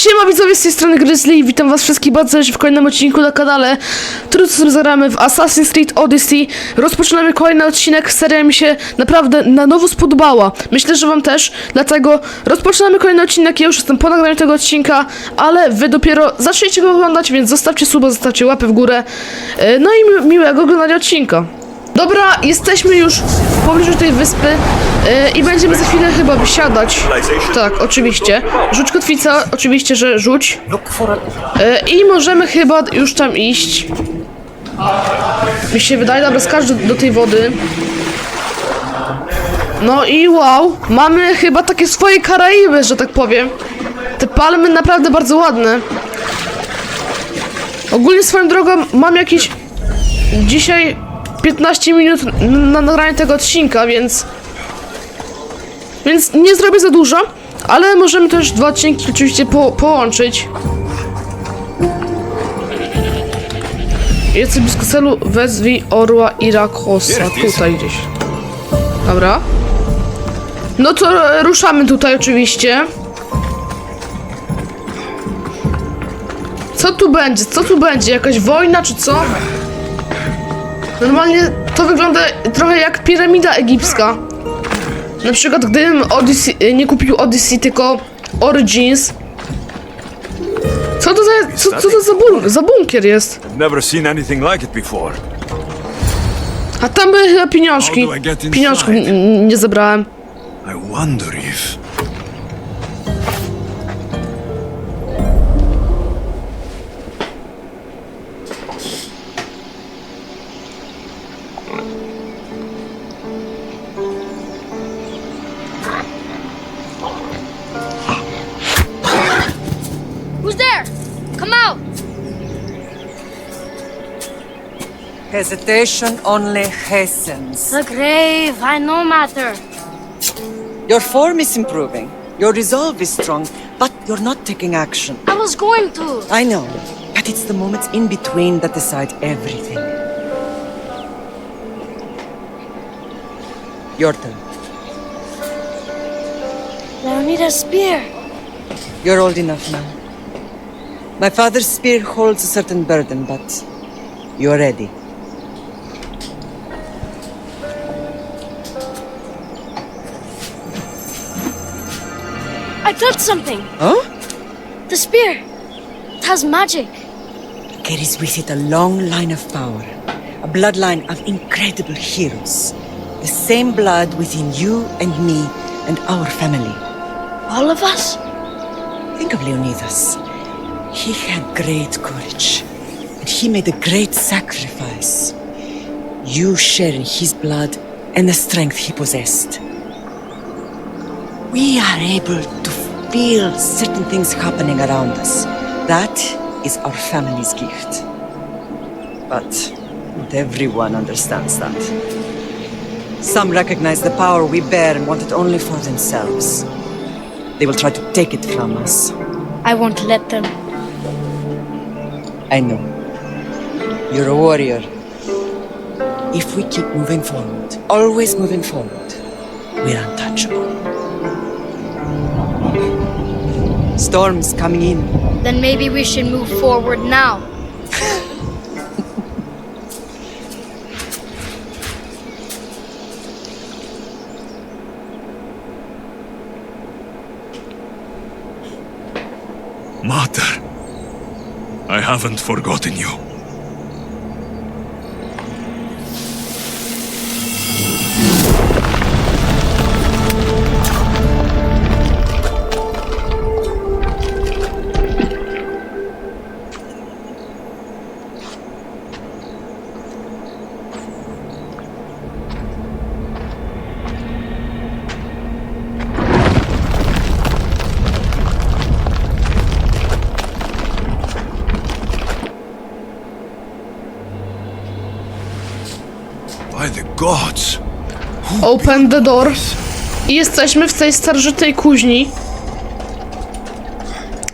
Siema widzowie z tej strony Grizzly witam was wszystkich bardzo serdecznie w kolejnym odcinku na kanale, który sobie zagramy w Assassin's Creed Odyssey. Rozpoczynamy kolejny odcinek, seria mi się naprawdę na nowo spodobała. Myślę, że wam też, dlatego rozpoczynamy kolejny odcinek, ja już jestem po nagraniu tego odcinka, ale wy dopiero zaczniecie go oglądać, więc zostawcie suba, zostawcie łapę w górę. E, No i mi miłego oglądania odcinka. Dobra, jesteśmy już w pobliżu tej wyspy e, i będziemy za chwilę chyba wysiadać. Tak, oczywiście. Rzuć kotwica, oczywiście, że rzuć. E, I możemy chyba już tam iść. Mi się wydaje, dobra, skacz do, do tej wody. No i wow, mamy chyba takie swoje Karaiby, że tak powiem. Te palmy naprawdę bardzo ładne. Ogólnie swoją drogą mam jakieś dzisiaj 15 minut na nagranie tego odcinka, więc więc nie zrobię za dużo, ale możemy też dwa odcinki oczywiście po, połączyć. Jest blisko celu, wezwij orła Irakosa. Tutaj gdzieś. Dobra. No to e, ruszamy tutaj oczywiście. Co tu będzie? Co tu będzie? Jakaś wojna czy co? Normalnie to wygląda trochę jak piramida egipska. Na przykład gdybym Odyssey, y, nie kupił Odyssey, tylko Origins. Co to za, co, co to za, bun za bunkier jest? Never seen anything like it before. A tam były chyba pieniążki. Pieniążków nie zebrałem. I wonder if. Who's there? Come out! Hesitation only hastens. The grave, I know matter. Your form is improving. Your resolve is strong, but you're not taking action. I was going to. I know, but it's the moments in between that decide everything. Your turn. Leonidas' spear. You're old enough now. My father's spear holds a certain burden, but you're ready. I touched something. Huh? The spear. It has magic. It carries with it a long line of power, a bloodline of incredible heroes. The same blood within you and me and our family. All of us? Think of Leonidas. He had great courage, and he made a great sacrifice. You share in his blood and the strength he possessed. We are able to feel certain things happening around us. That is our family's gift. But not everyone understands that. Some recognize the power we bear and want it only for themselves. They will try to take it from us. I won't let them. I know. You're a warrior. If we keep moving forward, always moving forward, we're untouchable. Storm's coming in. Then maybe we should move forward now. Mater. I haven't forgotten you. Open the door. I jesteśmy w tej starożytnej kuźni.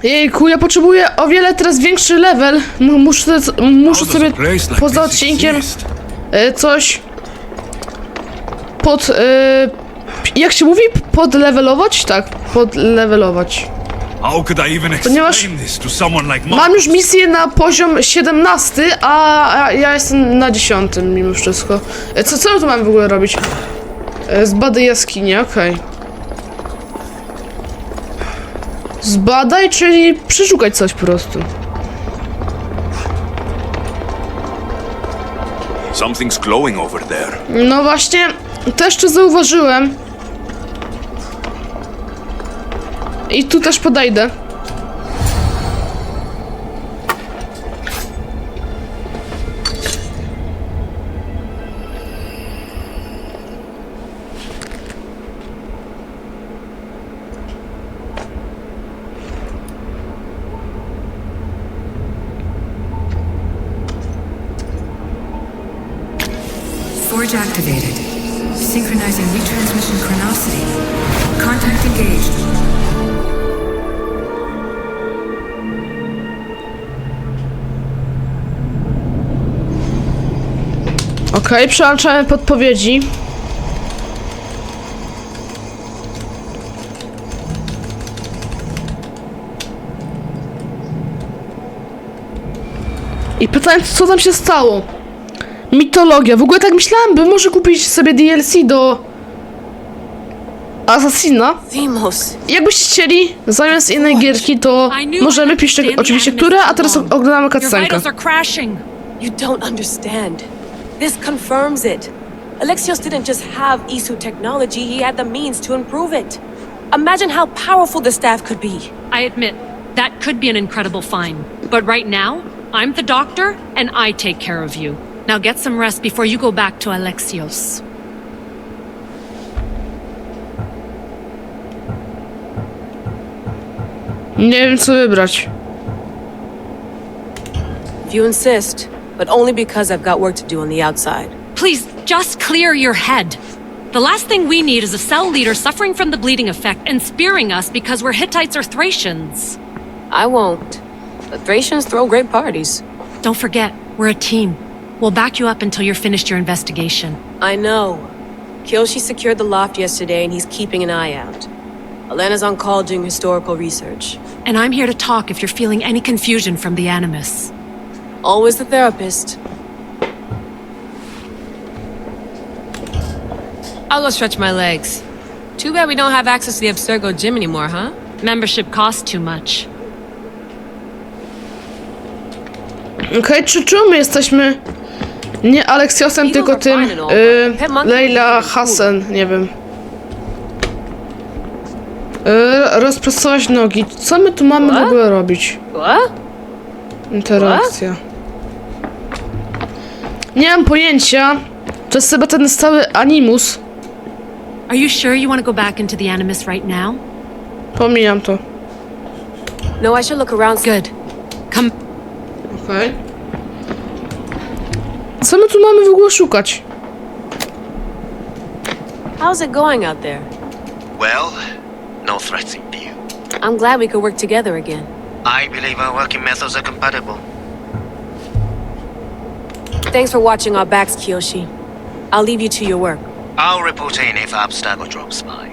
Jejku, ja potrzebuję o wiele teraz większy level. Muszę, muszę How does sobie poza odcinkiem e, coś pod... E, jak się mówi? Podlevelować? Tak, podlevelować. Ponieważ explain this to someone like Mam już misję na poziom 17, a ja jestem na 10 mimo wszystko. E, Co, co tu mamy w ogóle robić? E, Zbadaj jaskinię, okej. Zbadaj, czyli przeszukać coś po prostu. No właśnie, też to zauważyłem. I tu też podejdę. Forge activated. Synchronizing retransmission chronicity. Contact engaged. Okej, przełączamy podpowiedzi. I pytałem, co tam się stało? Mitologia. W ogóle tak myślałem, by może kupić sobie DLC do Assassina. Jakbyście chcieli, zamiast innej gierki, to możemy piszcie oczywiście, które, a teraz oglądamy cutscenkę. you don't understand. This confirms it. Alexios didn't just have Isu technology, he had the means to improve it. Imagine how powerful the staff could be. I admit, that could be an incredible find. But right now, I'm the doctor, and I take care of you. Now get some rest before you go back to Alexios. Nie wiem, co wybrać. If you insist, but only because I've got work to do on the outside. Please, just clear your head. The last thing we need is a cell leader suffering from the bleeding effect and spearing us because we're Hittites or Thracians. I won't. The Thracians throw great parties. Don't forget, we're a team. We'll back you up until you're finished your investigation. I know. Kyoshi secured the loft yesterday and he's keeping an eye out. Elena's on call doing historical research. And I'm here to talk if you're feeling any confusion from the Animus. Always the therapist. I'll go stretch my legs. Too bad we don't have access to the Abstergo gym anymore, huh? Membership costs too much. Okej, czy czemu my jesteśmy nie Aleksiosem, tylko tym y, Leila Hassen, nie wiem. Y, rozprasować nogi. Co my tu mamy w What? ogóle robić? What? Interakcja. Nie mam pojęcia. To jest chyba ten stały animus. Are you sure you want to go back into the Animus right now? Pomijam to. No, I should look around. Good. Come. Okej. Co my tu mamy w ogóle szukać? How's it going out there? Well, no threats in view. I'm glad we could work together again. I believe our working methods are compatible. Thanks for watching our backs, Kiyoshi. I'll leave you to your work. I'll report in if Abstergo drops by.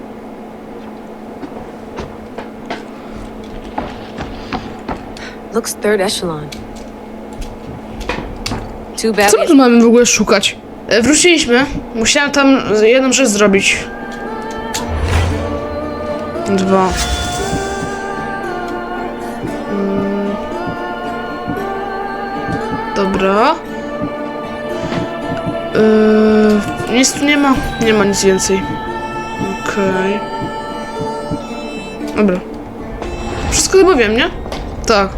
Looks third echelon. Too bad. Co my tu mamy w ogóle szukać? E, Wróciliśmy. Musiałem tam jedną rzecz zrobić. Dwa. Mm. Dobra. Yy, nic tu nie ma. Nie ma nic więcej. Okej. Dobra. Wszystko chyba wiem, nie? Tak.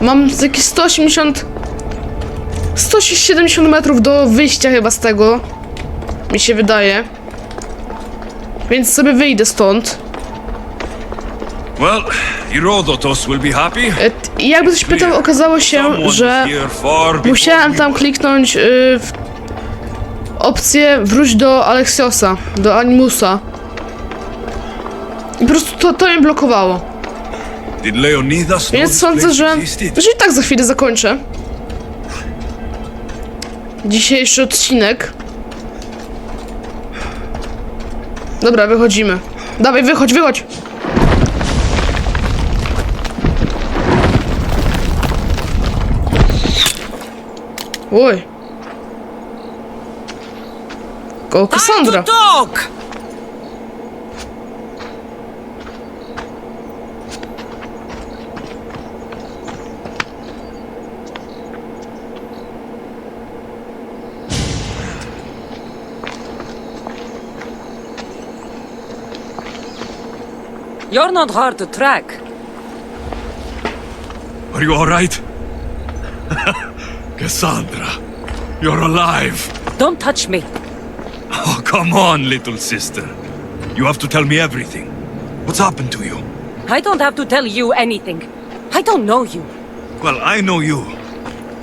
Mam jakieś 180 170 metrów do wyjścia chyba z tego. Mi się wydaje. Więc sobie wyjdę stąd. Well, Herodotus will be happy. E, I jakby coś pytał, okazało się, że musiałem tam kliknąć y, w opcję wróć do Alexiosa, do Animusa. I po prostu to, to mnie blokowało. Więc sądzę, że, że i tak za chwilę zakończę. Dzisiejszy odcinek. Dobra, wychodzimy. Dawaj, wychodź, wychodź! Oj. Go Cassandra. Talk! You're not hard to track. Are you alright? Cassandra, you're alive. Don't touch me. Come on, little sister. You have to tell me everything. What's happened to you? I don't have to tell you anything. I don't know you. Well, I know you.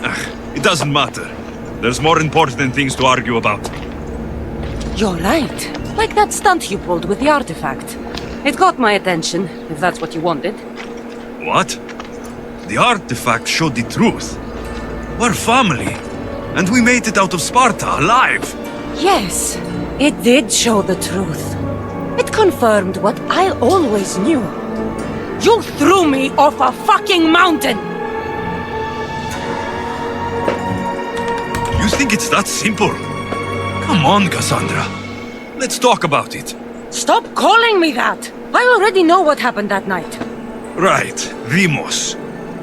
Ugh, it doesn't matter. There's more important things to argue about. You're right. Like that stunt you pulled with the artifact. It got my attention, if that's what you wanted. What? The artifact showed the truth. We're family. And we made it out of Sparta alive. Yes, it did show the truth. It confirmed what I always knew. You threw me off a fucking mountain! You think it's that simple? Come on, Cassandra. Let's talk about it. Stop calling me that! I already know what happened that night. Right, Rimos.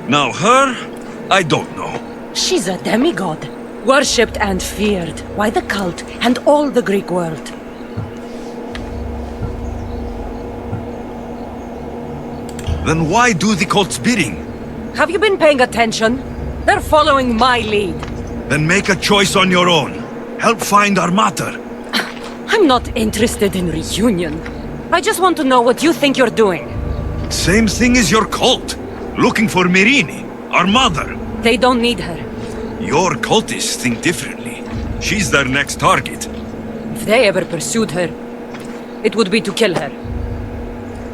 Now her, I don't know. She's a demigod, worshipped and feared by the cult and all the Greek world. Then why do the cult's bidding? Have you been paying attention? They're following my lead. Then make a choice on your own. Help find our mater. I'm not interested in reunion. I just want to know what you think you're doing. Same thing as your cult. Looking for Mirini, our mother. They don't need her. Your cultists think differently. She's their next target. If they ever pursued her, it would be to kill her.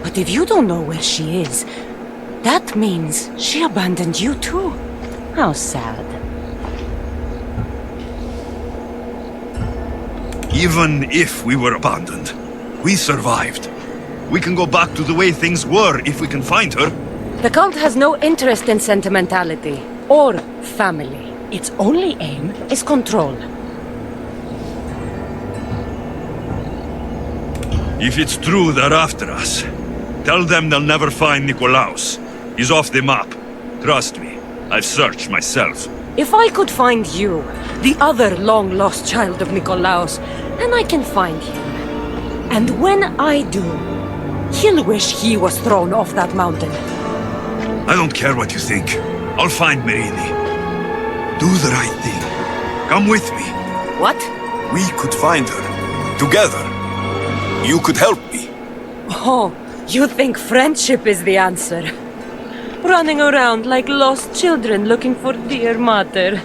But if you don't know where she is, that means she abandoned you too. How sad. Even if we were abandoned, we survived. We can go back to the way things were if we can find her. The cult has no interest in sentimentality or family. Its only aim is control. If it's true they're after us, tell them they'll never find Nikolaus. He's off the map. Trust me, I've searched myself. If I could find you, the other long-lost child of Nikolaus, then I can find him. And when I do, he'll wish he was thrown off that mountain. I don't care what you think. I'll find Merini. Do the right thing. Come with me. What? We could find her. Together. You could help me. Oh, you think friendship is the answer? Running around like lost children looking for dear mother.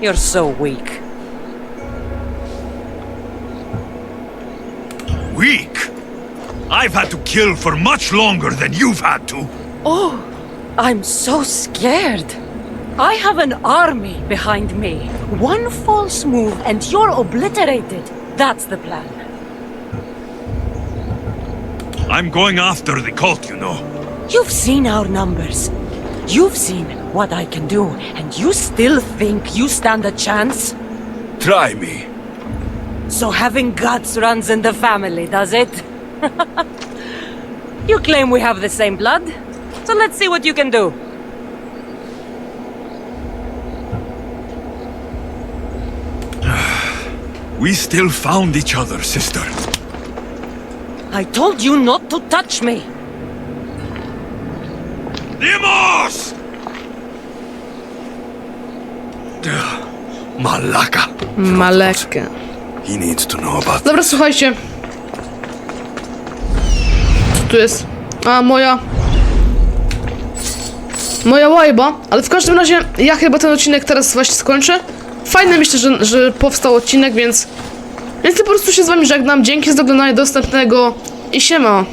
You're so weak. Weak? I've had to kill for much longer than you've had to. Oh, I'm so scared. I have an army behind me. One false move and you're obliterated. That's the plan. I'm going after the cult, you know. You've seen our numbers. You've seen what I can do, and you still think you stand a chance? Try me. So having guts runs in the family, does it? you claim we have the same blood, so let's see what you can do. We still found each other, sister. I told you not to touch me. Demos! Malaka. Malekę. He needs to know about Dobra, słuchajcie. Co tu jest? A, moja... Moja łajba. Ale w każdym razie, ja chyba ten odcinek teraz właśnie skończę. Fajne myślę, że, że powstał odcinek, więc... Więc po prostu się z wami żegnam. Dzięki za oglądanie dostępnego i siema.